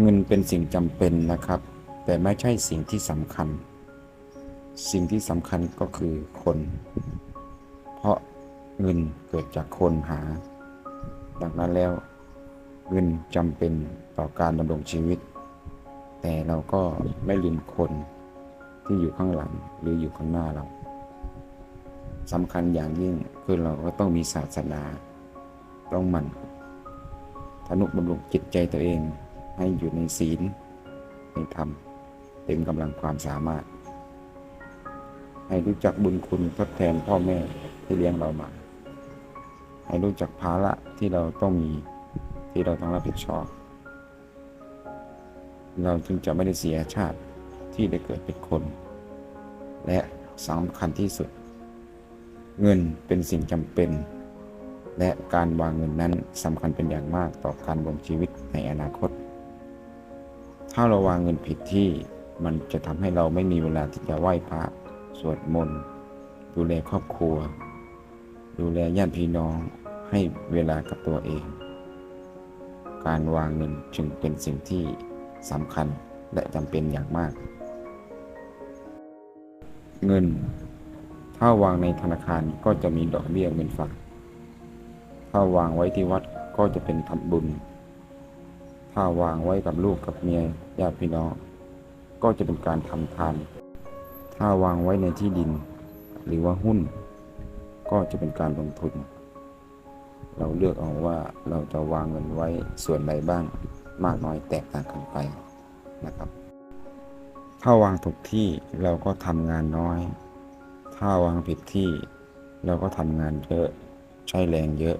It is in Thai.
เงินเป็นสิ่งจำเป็นนะครับ แต่ไม่ใช่สิ่งที่สำคัญ สิ่งที่สำคัญก็คือคน เพราะเงินเกิดจากคนหา ดังนั้นแล้ว เงินจำเป็นต่อการดำรงชีวิต แต่เราก็ไม่ลืมคนที่อยู่ข้างหลังหรืออยู่ข้างหน้าเราสำคัญอย่างยิ่งคือเราก็ต้องมีศาสนา ต้องหมั่นทนุบำรุงจิตใจตัวเอง ให้อยู่ในศีลในธรรมเต็มกำลังความสามารถ ให้รู้จักบุญคุณทดแทนพ่อแม่ที่เลี้ยงเรามา ให้รู้จักภาระที่เราต้องมีที่เราต้องรับผิดชอบ เราจึงจะไม่ได้เสียชาติที่ได้เกิดเป็นคน และสำคัญที่สุด เงินเป็นสิ่งจำเป็น และการวางเงินนั้นสำคัญเป็นอย่างมากต่อการดำรงชีวิตในอนาคต ถ้าเราวางเงินผิดที่มันจะทำให้เราไม่มีเวลาที่จะไหว้พระสวดมนต์ดูแลครอบครัว ดูแลญาติพี่น้องให้เวลากับตัวเอง การวางเงินจึงเป็นสิ่งที่สำคัญและจำเป็นอย่างมาก เงิน ถ้าวางในธนาคารก็จะมีดอกเบี้ยเงินฝาก ถ้าวางไว้ที่วัดก็จะเป็นทำบุญ ถ้าวางไว้กับลูกกับเมียญาติพี่น้อง ก็จะเป็นการทำทาน ถ้าวางไว้ในที่ดิน หรือว่าหุ้น ก็จะเป็นการลงทุน เราเลือกเอาว่าเราจะวางเงินไว้ส่วนใดบ้างมากน้อยแตกต่างกันไปนะครับ ถ้าวางถูกที่เราก็ทำงานน้อย ถ้าวางผิดที่เราก็ทำงานเยอะ ใช้แรงเยอะ